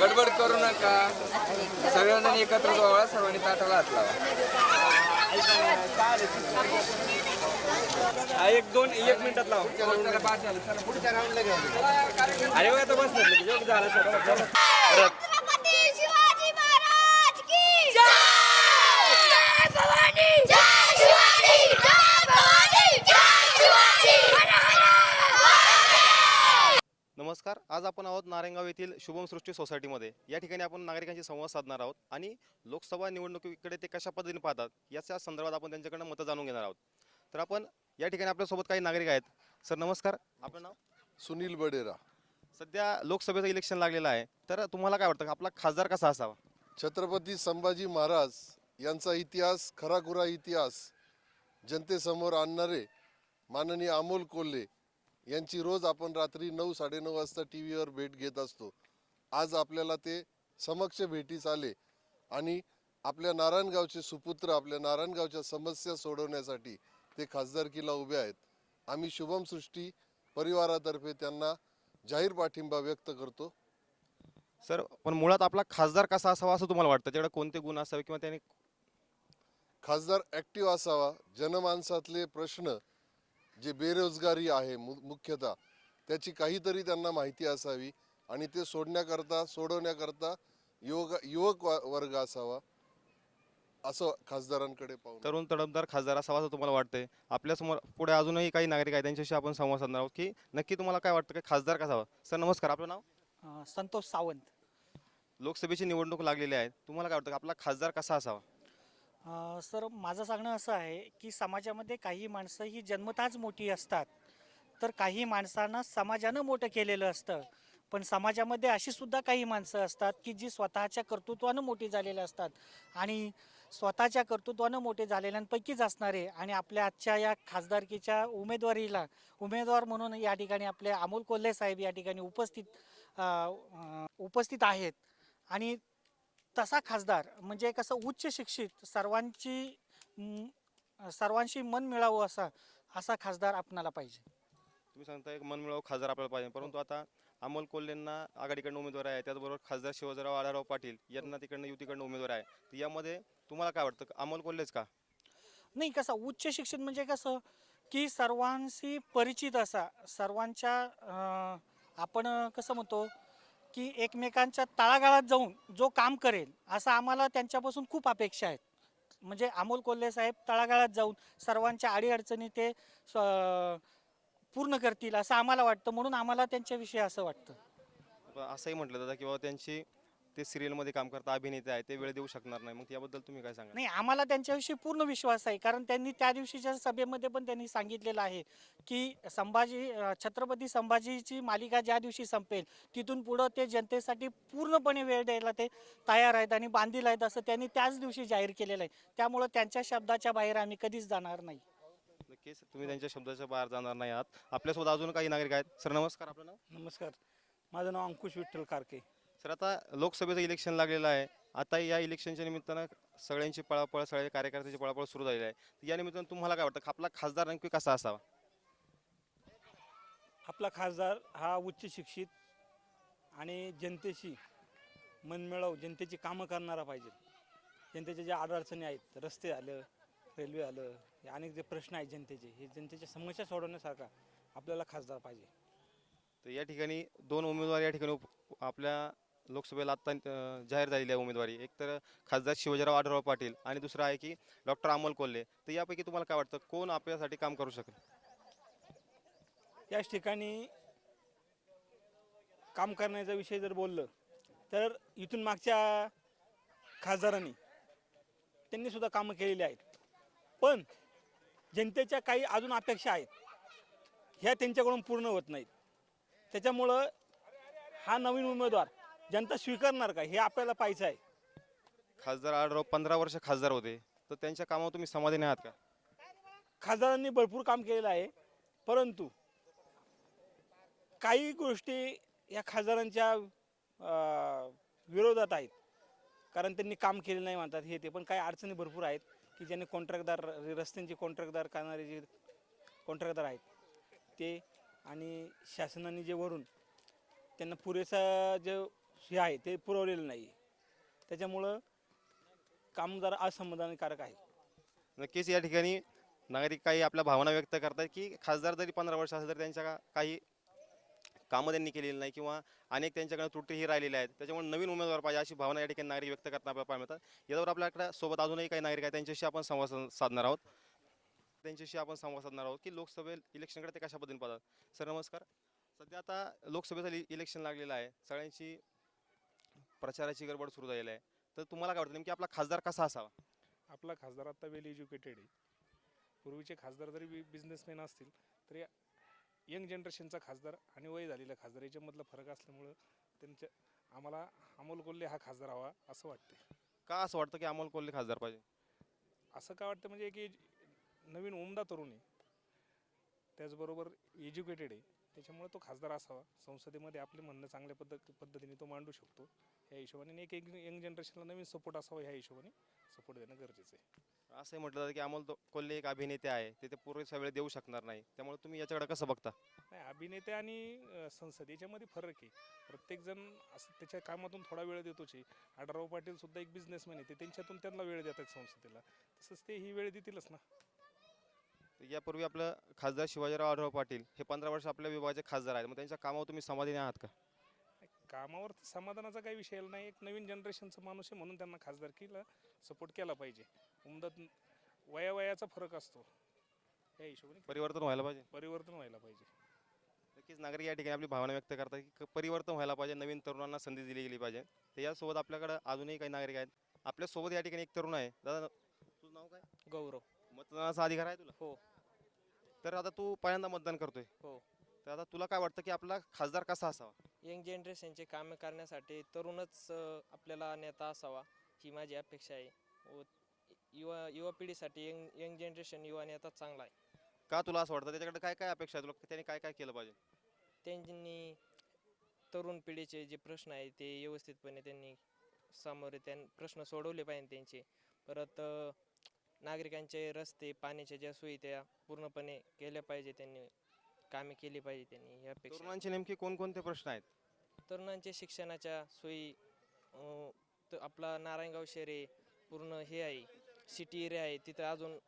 गडबड करू नका. सगळ्यांना एकत्र जवळ सर्वांनी ताटाला हात लावा. एक दोन एक मिनिटात लाव. अरे बघा आता बसणार योग झाला सर छत्रपती शिवाजी महाराज की जय जय भवानी जय शिवाजी जय भवानी जय शिवाजी हर हर नमस्कार. आज आपण आहोत नारायणगाव येथील शुभम सृष्टी सोसायटीमध्ये. या ठिकाणी आपण नागरिकांशी संवाद साधणार आहोत आणि लोकसभा निवडणुकीकडे ते कशा पद्धतीने पाहतात याच्या संदर्भात आपण त्यांच्याकडनं मतं जाणून घेणार आहोत. तर आपण या ठिकाणी आपल्यासोबत काही नागरिक आहेत. सर नमस्कार. आपलं नाव? सुनील बडेरा. सध्या लोकसभेचं इलेक्शन लागलेलं आहे. तर तुम्हाला काय वाटतं? आपला खासदार कसा असावा? छत्रपती संभाजी महाराज यांचा इतिहास खराखुरा इतिहास जनतेसमोर आणणारे माननीय अमोल कोल्हे यांची रोज आपण रात्री नऊ साडेनऊ वाजता टी व्हीवर भेट घेत असतो. आज आपल्याला ते समक्ष भेटीस आले आणि आपल्या नारायणगावचे सुपुत्र आपल्या नारायणगावच्या समस्या सोडवण्यासाठी ते खासदारकीला उभे आहेत. आम्ही शुभम सृष्टी परिवारातर्फे त्यांना जाहीर पाठिंबा व्यक्त करतो. सर पण मुळात आपला खासदार कसा असावा असं तुम्हाला वाटतं? त्याच्याकडे कोणते गुण असावे किंवा त्याने खासदार ॲक्टिव्ह असावा जनमानसातले प्रश्न जे बेरोजगारी आहे मु मुख्यतः त्याची काहीतरी त्यांना माहिती असावी आणि ते सोडण्याकरता सोडवण्याकरता युवक युवक वर्ग असावा असं खासदारांकडे पाहून. तरुण तडफदार खासदार असावा असं तुम्हाला वाटतंय? आपल्यासमोर पुढे अजूनही काही नागरिक आहेत त्यांच्याशी आपण संवाद साधणार आहोत की नक्की तुम्हाला काय वाटतं की खासदार कसा हवा? सर नमस्कार. आपलं नाव? संतोष सावंत. लोकसभेची निवडणूक लागलेली आहे. तुम्हाला काय वाटतं की आपला खासदार कसा असावा? अ, सर माझं सांगणं असं आहे की समाजामध्ये काही माणसं ही जन्मताच मोठी असतात. तर काही माणसांना समाजानं मोठं केलेलं असतं. पण समाजामध्ये अशी सुद्धा काही माणसं असतात की जी स्वतःच्या कर्तृत्वानं मोठी झालेली असतात. आणि स्वतःच्या कर्तृत्वानं मोठे झालेल्यांपैकीच असणारे आणि आपल्या आजच्या या खासदारकीच्या उमेदवारीला उमेदवार म्हणून या ठिकाणी आपले अमोल कोल्हे साहेब या ठिकाणी उपस्थित अ, अ, उपस्थित आहेत. आणि तसा खासदार म्हणजे कसं उच्च शिक्षित सर्वांची सर्वांशी मन मिळावं असा असा खासदार आपणाला पाहिजे. तुम्ही सांगता एक मनमिळावू खासदार आपल्याला पाहिजे. परंतु आता अमोल कोल्हेंना आघाडीकडनं उमेदवार आहे. त्याचबरोबर खासदार शिवजराव आढाराव पाटील यांना तिकडनं युतीकडनं उमेदवार आहे. तर यामध्ये तुम्हाला काय वाटतं? अमोल कोल्हेच का? नाही कसं उच्च शिक्षित म्हणजे कसं की सर्वांशी परिचित असा सर्वांच्या अं, आपण कसं म्हणतो की एकमेकांच्या तळागाळात जाऊन जो काम करेल असं आम्हाला त्यांच्यापासून खूप अपेक्षा आहेत. म्हणजे अमोल कोल्हे साहेब तळागाळात जाऊन सर्वांच्या अडीअडचणी ते स- पूर्ण करतील असं आम्हाला वाटतं. म्हणून आम्हाला त्यांच्याविषयी असं वाटतं. असंही म्हटलं जातं की बाबा त्यांची ते सिरियलमध्ये काम करता अभिनेते आहे ते वेळ देऊ शकणार नाही. मग याबद्दल तुम्ही काय सांगा नाही आम्हाला त्यांच्याविषयी पूर्ण विश्वास आहे. कारण त्यांनी त्या दिवशीच्या सभेमध्ये पण त्यांनी सांगितलेलं आहे की संभाजी अं, छत्रपती संभाजीची मालिका ज्या दिवशी संपेल तिथून पुढं ते जनतेसाठी पूर्णपणे वेळ द्यायला ते तयार आहेत आणि बांधील आहेत असं त्यांनी त्याच दिवशी जाहीर केलेलं आहे. त्यामुळं त्यांच्या शब्दाच्या बाहेर आम्ही कधीच जाणार नाही. नक्कीच तुम्ही त्यांच्या शब्दाच्या बाहेर जाणार नाही आहात. आपल्यासोबत अजून काही नागरिक आहेत? सर नमस्कार. आपलं नाव? नमस्कार. माझं नाव अंकुश विठ्ठल कारके. सर आता लोकसभेचं इलेक्शन लागलेलं आहे. आता या इलेक्शनच्या निमित्तानं सगळ्यांची पळापळ सगळ्या कार्यकर्त्याची पळापळ सुरू झालेली आहे. तर या निमित्तानं तुम्हाला काय वाटतं? आपला खासदार नेमकी कसा असावा? आपला खासदार हा उच्च शिक्षित आणि जनतेशी मनमिळावू जनतेची कामं करणारा पाहिजे. जनतेच्या ज्या अडचणी आहेत रस्ते आलं रेल्वे आलं हे अनेक जे प्रश्न आहेत जनतेचे हे जनतेच्या समस्या सोडवण्यासारखा आपल्याला खासदार पाहिजे. तर या ठिकाणी दोन उमेदवार या ठिकाणी उप- आपल्या लोकसभेला आत्ता जाहीर झालेली आहे उमेदवारी. एक तर खासदार शिवजराव आढळराव पाटील आणि दुसरं आहे की डॉक्टर अमोल कोल्हे. तर यापैकी तुम्हाला काय वाटतं? कोण आपल्यासाठी काम करू शकेल? याच ठिकाणी काम करण्याचा विषय जर बोललं तर इथून मागच्या खासदारांनी त्यांनी सुद्धा कामं केलेली आहेत. पण जनतेच्या काही अजून अपेक्षा आहेत ह्या त्यांच्याकडून पूर्ण होत नाहीत. त्याच्यामुळं हा नवीन उमेदवार जनता स्वीकारणार का? हे आपल्याला पाहायचं आहे. खासदार आढळराव पंधरा वर्ष खासदार होते. तर त्यांच्या कामावर तुम्ही समाधानी आहात का? खासदारांनी भरपूर काम केलेलं आहे. परंतु काही गोष्टी या खासदारांच्या अं, विरोधात आहेत. कारण त्यांनी काम केले नाही म्हणतात हे ते. पण काही अडचणी भरपूर आहेत की ज्यांनी कॉन्ट्रॅक्टदार रस्त्यांचे कॉन्ट्रॅक्टदार करणारे जे कॉन्ट्रॅक्टदार आहेत नेते आणि शासनाने जे वरून त्यांना पुरेसा जे हे आहे ते पुरवलेलं नाही. त्याच्यामुळं काम जरा असमाधानकारक आहे. नक्कीच या ठिकाणी नागरिक काही आपल्या भावना व्यक्त करतात की खासदार जरी पंधरा वर्ष असेल तर त्यांच्या का- काही कामं त्यांनी केलेली नाही किंवा अनेक त्यांच्याकडे त्रुटीही राहिलेल्या आहेत. त्याच्यामुळे नवीन उमेदवार पाहिजे अशी भावना या ठिकाणी नागरिक व्यक्त करताना आपल्याला पाहायला मिळतात. यावर आपल्याकडे सोबत अजूनही काही नागरिक आहेत त्यांच्याशी आपण संवाद सा- साधणार आहोत. त्यांच्याशी आपण संवाद साधणार आहोत की लोकसभे इलेक्शनकडे ते कशा पद्धतीने पाहतात? सर नमस्कार. सध्या आता लोकसभेचं इलेक्शन लागलेलं आहे. सगळ्यांची प्रचाराची गडबड सुरू झालेली आहे. तर तुम्हाला काय वाटतं नेमकी आपला खासदार कसा असावा? आपला खासदार आता वेल एज्युकेटेड आहे. पूर्वीचे खासदार जरी बिझनेसमॅन असतील तरी यंग जनरेशनचा खासदार आणि वय झालेला खासदार याच्यामधला फरक असल्यामुळं त्यांच्या आम्हाला अमोल कोल्हे हा खासदार हवा असं वाटते का असं वाटतं की अमोल कोल्हे खासदार पाहिजे? असं का वाटतं म्हणजे की नवीन उमदा तरुण आहे. त्याचबरोबर एज्युकेटेड आहे. त्याच्यामुळे तो खासदार असावा. संसदेमध्ये आपले म्हणणं चांगल्या पद्धत पद्धतीने तो मांडू शकतो. या हिशोबाने आणि एक यंग जनरेशनला नवीन सपोर्ट असावा ह्या हिशोबाने सपोर्ट देणं गरजेचं आहे. असंही म्हटलं जातं की अमोल तो- कोल्हे एक अभिनेते आहे. ते ते पुरेसा वेळ देऊ शकणार नाही. त्यामुळे तुम्ही याच्याकडे कसं बघता? नाही अभिनेते आणि अ, संसद याच्यामध्ये फरक आहे. प्रत्येक जण असं त्याच्या कामातून थोडा वेळ देतोच आहे. आढळराव पाटील सुद्धा एक बिझनेसमॅन आहे. ते त्यांच्यातून त्यांना वेळ देतात संसदेला. तसंच ते ही वेळ देतीलच ना. तर यापूर्वी आपलं खासदार शिवाजीराव आढळराव पाटील हे पंधरा वर्ष आपल्या विभागाचे खासदार आहेत. मग त्यांच्या कामावर तुम्ही समाधानी आहात का? कामावर तर समाधानाचा काही विषय नाही. एक नवीन जनरेशनचा माणूस आहे म्हणून त्यांना खासदारकीला सपोर्ट केला पाहिजे. उमदत वयावयाचा फरक असतो. या हिशोबाने परिवर्तन व्हायला पाहिजे. परिवर्तन व्हायला पाहिजे. नक्कीच नागरिक या ठिकाणी आपली भावना व्यक्त करतात की क- परिवर्तन व्हायला पाहिजे नवीन तरुणांना संधी दिली गेली पाहिजे. तर यासोबत आपल्याकडे अजूनही काही नागरिक आहेत. आपल्यासोबत या ठिकाणी एक तरुण आहे. दादा तुझं नाव काय? गौरव. मतदानाचा अधिकार आहे तुला? हो. तर आता तू पहिल्यांदा मतदान करतोय. हो. तर आता तुला काय वाटतं की आपला खासदार कसा असावा? यंग जनरेशनचे कामे करण्यासाठी तरुणच अ, आपल्याला नेता असावा ही माझी अपेक्षा आहे. व युवा युवा पिढीसाठी यंग यंग जनरेशन युवा नेता चांगला आहे. का तुला असं वाटतं? त्याच्याकडे काय काय अपेक्षा आहे? तुला त्याने काय काय केलं पाहिजे? त्यांनी तरुण पिढीचे जे प्रश्न आहेत ते व्यवस्थितपणे त्यांनी सामोरे त्यां प्रश्न सोडवले पाहिजे त्यांचे. परत अ, नागरिकांचे रस्ते पाण्याच्या ज्या सोयी त्या पूर्णपणे केल्या पाहिजे त्यांनी. कामे केली पाहिजे त्यांनी आहे. तरुणांचे नेमके कोणकोणते प्रश्न आहेत तरुणांच्या शिक्षणाच्या सोयी अं, त- आपला नारायणगाव शहर आहे पूर्ण हे आहे सिटी एरिया आहे तिथं अजून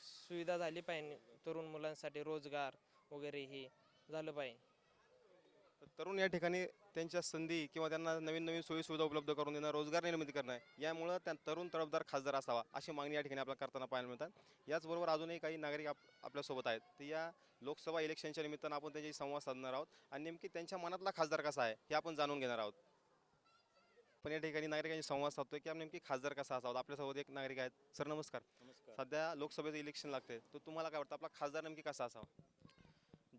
सुविधा झाली पाहिजे तरुण मुलांसाठी रोजगार वगैरे हे झालं पाहिजे तरुण या ठिकाणी त्यांच्या संधी किंवा त्यांना नवीन नवीन सोयी सुविधा उपलब्ध करून देणं रोजगार निर्मिती करणं यामुळं त्या तरुण तडफदार खासदार असावा अशी मागणी या ठिकाणी आपल्याला करताना पाहायला मिळतात. याचबरोबर अजूनही काही नागरिक आप आपल्यासोबत आहेत. तर या लोकसभा इलेक्शनच्या निमित्तानं आपण त्यांच्याशी संवाद साधणार आहोत. आणि नेमकी त्यांच्या मनातला खासदार कसा आहे हे आपण जाणून घेणार आहोत. पण या ठिकाणी नागरिकांशी संवाद साधतोय की आपण नेमकी खासदार कसा असावा. आपल्यासोबत एक नागरिक आहेत. सर नमस्कार. सध्या लोकसभेचं इलेक्शन लागते तर तुम्हाला काय वाटतं आपला खासदार नेमकी कसा असावा?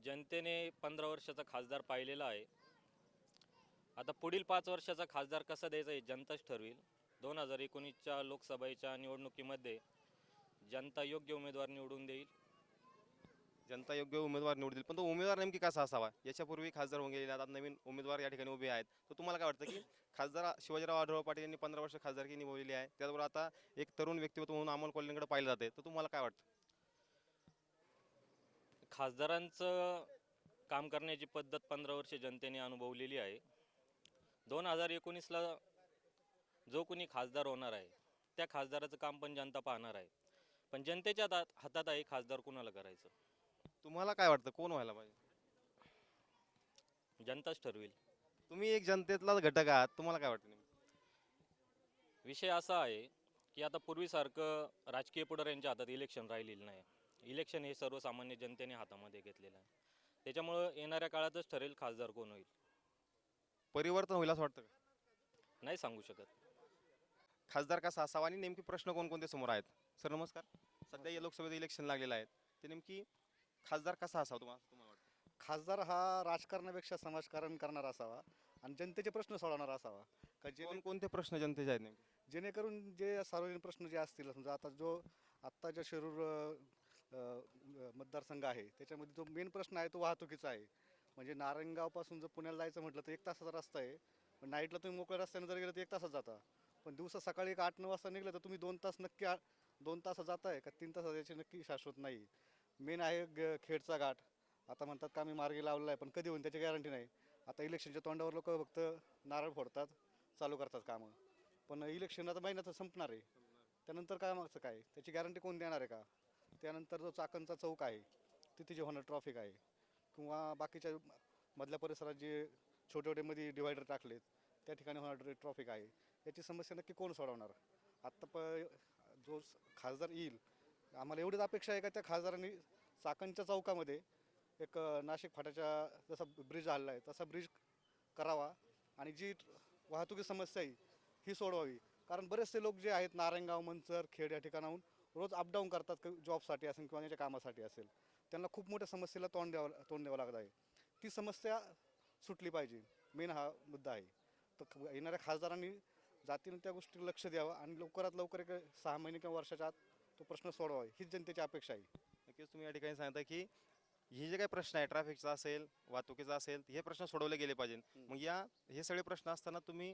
जनतेने पंधरा वर्षाचा खासदार पाहिलेला आहे. आता पुढील पाच वर्षाचा खासदार कसा द्यायचा हे जनताच ठरवेल. दोन हजार एकोणीसच्या लोकसभेच्या निवडणुकीमध्ये जनता योग्य उमेदवार निवडून देईल. जनता योग्य उमेदवार निवडतील. पण तो उमेदवार नेमकी कसा असावा? याच्यापूर्वी खासदार होऊन गेलेले आता नवीन उमेदवार या ठिकाणी उभे आहेत. तर तुम्हाला काय वाटतं की खासदार शिवाजीराव आढळराव पाटील यांनी पंधरा वर्ष खासदारकी निभवलेली आहे. त्याचबरोबर आता एक तरुण व्यक्तिमत्व म्हणून अमोल कोल्हेंकडे पाहिलं जाते तर तुम्हाला काय वाटतं? खासदारांचं काम करण्याची पद्धत पंधरा वर्ष जनतेने अनुभवलेली आहे. दोन हजार एकोणीसला जो कोणी खासदार होणार आहे त्या खासदाराचं काम पण जनता पाहणार आहे. पण जनतेच्या हातात हातात आहे खासदार कुणाला करायचं? तुम्हाला काय वाटतं? कोण व्हायला पाहिजे? जनताच ठरवेल. तुम्ही एक जनतेतला घटक आहात तुम्हाला काय वाटतं नेमकं? विषय असा आहे की आता पूर्वीसारखं राजकीय पुढाऱ्यांच्या हातात इलेक्शन राहिलेलं नाही. इलेक्शन हे सर्वसामान्य जनतेने हातामध्ये घेतलेलं आहे. त्याच्यामुळं येणाऱ्या काळातच ठरेल खासदार कोण होईल? परिवर्तन होईल असं वाटतं का? नाही सांगू शकत. खासदार कसा असावा आणि नेमके प्रश्न कोणकोणते समोर आहेत? सर नमस्कार. सध्या या लोकसभेचं इलेक्शन लागलेलं आहे. ते नेमकी खासदार कसा असावा तुम्हाला तुम्हाला वाटतं? खासदार हा राजकारणापेक्षा समाजकारण करणारा असावा आणि जनतेचे प्रश्न सोडवणारा असावा. का जे कोणकोणते प्रश्न जनतेचे आहेत नेमके? जेणेकरून जे सार्वजनिक प्रश्न जे असतील समजा आता जो आत्ताच्या शिरूर अ, मतदारसंघ आहे. त्याच्यामध्ये जो मेन प्रश्न आहे तो वाहतुकीचा आहे. म्हणजे नारायणगावपासून जर पुण्याला जायचं म्हटलं तर एक तासाचा रस्ता आहे. पण नाईटला तुम्ही मोकळ्या रस्त्याने जर गेलं तर एक तासात जाता. पण दिवसा सकाळी एक आठ नऊ वाजता निघलं तर तुम्ही दोन तास नक्की दोन तासात जाताय का तीन तासात याची नक्की शाश्वत नाही. मेन आहे ग- खेडचा घाट. आता म्हणतात का मी मार्गी लावलेला आहे पण कधी होईल त्याची गॅरंटी नाही. आता इलेक्शनच्या तोंडावर लोक फक्त नारळ फोडतात चालू करतात कामं. पण इलेक्शन आता महिन्यात संपणार आहे. त्यानंतर काय मागचं काय? त्याची गॅरंटी कोण देणार आहे का? त्यानंतर जो चाकणचा चौक आहे तिथे जे होणार ट्रॉफिक आहे किंवा बाकीच्या मधल्या परिसरात जे छोटे छोटे मध्ये डिवायडर टाकलेत त्या ठिकाणी होणार ट्रॉफिक आहे. याची समस्या नक्की कोण सोडवणार? आत्ता प जो खासदार येईल आम्हाला एवढीच अपेक्षा आहे का त्या खासदारांनी चाकणच्या चौकामध्ये एक नाशिक फाट्याच्या जसा ब्रिज आलेला आहे तसा ब्रिज करावा आणि जी वाहतुकी समस्या आहे ही सोडवावी. कारण बरेचसे लोक जे आहेत नारायणगाव मंचर खेड या ठिकाणाहून रोज अपडाऊन करतात जॉबसाठी असेल किंवा त्याच्या कामासाठी असेल. त्यांना खूप मोठ्या समस्येला तोंड द्यावं तोंड द्यावं लागत आहे. ती समस्या सुटली पाहिजे. मेन हा मुद्दा आहे. तर येणाऱ्या खासदारांनी जातीनं त्या गोष्टी लक्ष द्यावं आणि लवकरात लवकर एक सहा महिने किंवा वर्षाच्या आत तो प्रश्न सोडवावा. हीच जनतेची अपेक्षा आहे. नक्कीच तुम्ही या ठिकाणी सांगता की हे जे काही प्रश्न आहे ट्रॅफिकचा असेल वाहतुकीचा असेल हे प्रश्न सोडवले गेले पाहिजे मग या हे सगळे प्रश्न असताना तुम्ही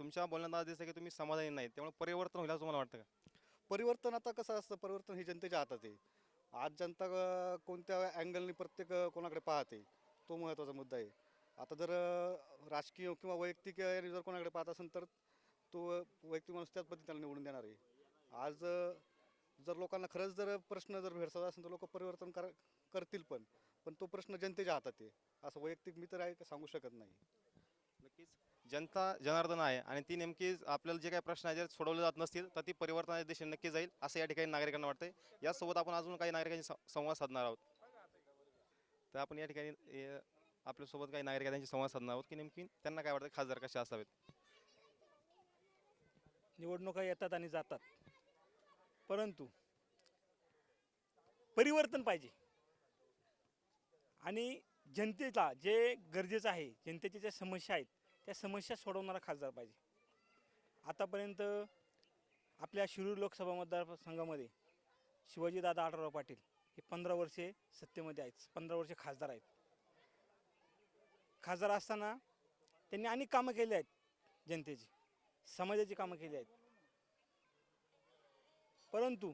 तुमच्या बोलण्यात आज दिसतं की तुम्ही समाधानी नाही त्यामुळे परिवर्तन होईल असं तुम्हाला वाटतं का? परिवर्तन आता कसं असतं? परिवर्तन हे जनतेच्या हातात आहे आज जनता कोणत्या अँगलनी प्रत्येक कोणाकडे पाहते? तो महत्त्वाचा मुद्दा आहे. आता जर राजकीय किंवा वैयक्तिक याने जर कोणाकडे पाहत असेल तर तो अं, वैयक्तिक माणूस त्याच पद्धतीने निवडून देणार आहे. आज जर लोकांना खरंच जर प्रश्न जर भेडसावत असेल तर लोक परिवर्तन कर करतील पण. पण तो प्रश्न जनतेच्या हातात आहे. असं वैयक्तिक मी तर आहे का सांगू शकत नाही. नक्कीच. जनता जनार्दन आहे आणि ती नेमकी आपल्याला जे काही प्रश्न आहे जर सोडवले जात नसतील तर ती परिवर्तनाच्या दिशेने नक्की जाईल असं या ठिकाणी नागरिकांना वाटतंय. यासोबत आपण अजून काही नागरिकांशी संवाद साधणार आहोत. तर आपण या ठिकाणी आपल्यासोबत काही नागरिकांशी संवाद साधणार आहोत की नेमकी त्यांना काय वाटतं खासदार कसे असावेत? निवडणुका येतात आणि जातात. परंतु परिवर्तन पाहिजे. आणि जनतेला जे गरजेचं आहे जनतेच्या ज्या समस्या आहेत त्या समस्या सोडवणारा खासदार पाहिजे. आतापर्यंत आपल्या शिरूर लोकसभा मतदारसंघामध्ये शिवाजीदादा आढळराव पाटील हे पंधरा वर्षे सत्तेमध्ये आहेत पंधरा वर्षे खासदार आहेत. खासदार असताना त्यांनी अनेक कामं केली आहेत जनतेची समाजाची कामं केली आहेत. परंतु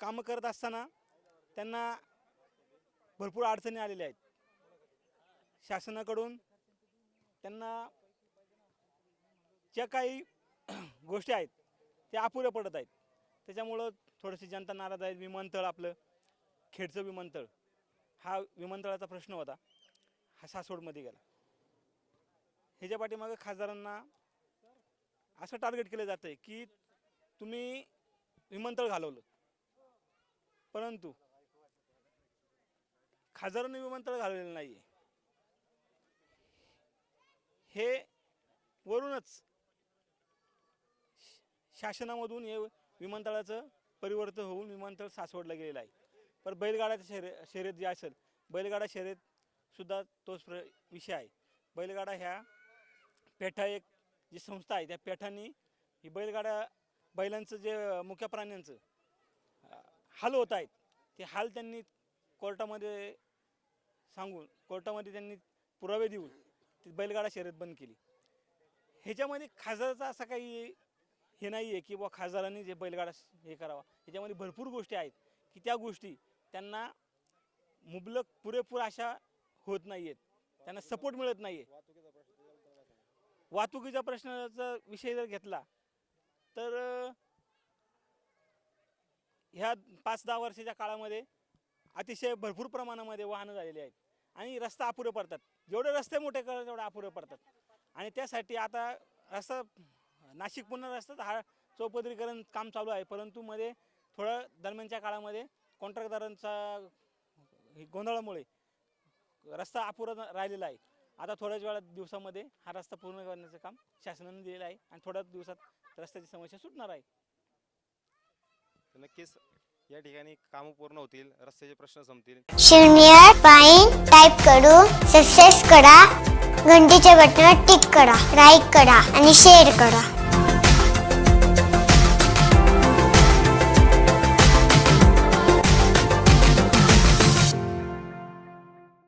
कामं करत असताना त्यांना भरपूर अडचणी आलेल्या आहेत. शासनाकडून त्यांना ज्या काही गोष्टी आहेत त्या अपुऱ्या पडत आहेत. त्याच्यामुळं थोडीशी जनता नाराज आहे विमानतळ आपलं खेडचं विमानतळ. हा विमानतळाचा प्रश्न होता. हा सासवडमध्ये गेला. ह्याच्या पाठीमागं खासदारांना असं टार्गेट केलं जातं आहे की तुम्ही विमानतळ घालवलं. परंतु खासदारांनी विमानतळ घालवलेलं नाही आहे हे वरूनच शासनामधून हे विमानतळाचं परिवर्तन होऊन विमानतळ सासवडला गेलेलं आहे. पण बैलगाड्याचं शर्य शर्यत जे असेल बैलगाडा शर्यतसुद्धा तोच प्र विषय आहे. बैलगाडा ह्या पेठा एक जी संस्था आहे त्या पेठांनी ही बैलगाड्या बैलांचं जे मुख्य प्राण्यांचं हाल होत आहेत ते हाल त्यांनी कोर्टामध्ये सांगून कोर्टामध्ये त्यांनी पुरावे देऊन ती बैलगाडा शर्यत बंद केली. ह्याच्यामध्ये खासदाराचा असा काही हे नाही आहे की बुवा खासदारांनी जे बैलगाडा हे करावा. ह्याच्यामध्ये भरपूर गोष्टी आहेत की त्या गोष्टी त्यांना मुबलक पुरेपूर अशा होत नाही आहेत त्यांना सपोर्ट मिळत नाही आहे वाहतुकीच्या प्रश्नाचा विषय जर घेतला तर ह्या पाच दहा वर्षाच्या काळामध्ये अतिशय भरपूर प्रमाणामध्ये वाहनं झालेली आहेत आणि रस्ता अपुरे पडतात. जेवढे रस्ते मोठे करतात तेवढे अपुरे पडतात. आणि त्यासाठी आता रस्ता नाशिक पुन्हा रस्ता हा चौपदरीकरण काम चालू आहे. परंतु मध्ये थोडं दरम्यानच्या काळामध्ये कॉन्ट्रॅक्टदारांचा हे गोंधळामुळे रस्ता अपुरा राहिलेला आहे. आता थोड्याच वेळात दिवसामध्ये हा रस्ता पूर्ण करण्याचं काम शासनाने दिलेलं आहे आणि थोड्याच दिवसात रस्त्याची समस्या सुटणार आहे. नक्कीच या ठिकाणी कामं पूर्ण होतील रस्त्याचे प्रश्न संपतील. शिवनियर पाईन टाईप करू सक्सेस करा घंटीच्या बटनावर टिक करा लाईक करा आणि शेअर करा.